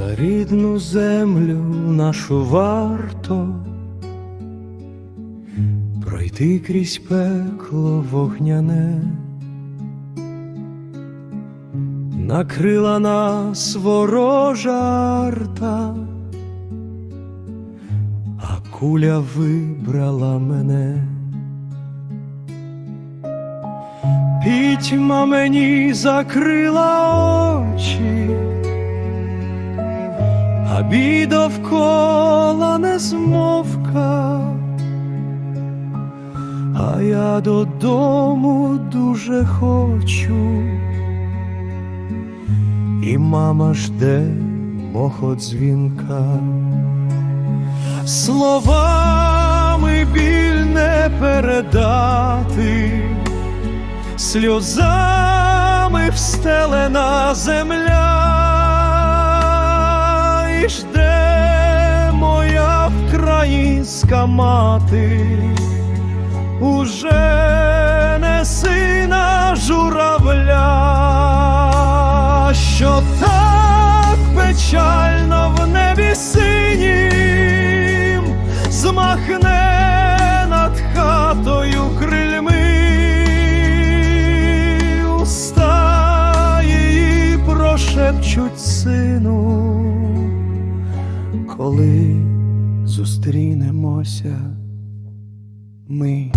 рідну землю нашу варто пройти крізь пекло вогняне, накрила нас ворожа арта, а куля вибрала мене. Пітьма мені закрила очі, а бій довкола не змовка, а я додому дуже хочу, і мама жде мого дзвінка. Словами біль не передати. Сльозами встелена земля, вкраїнська мати, уже не сина журавля, що так печально в небі синім змахне над хатою крильми, уста прошепчуть сину, коли зустрінемося ми.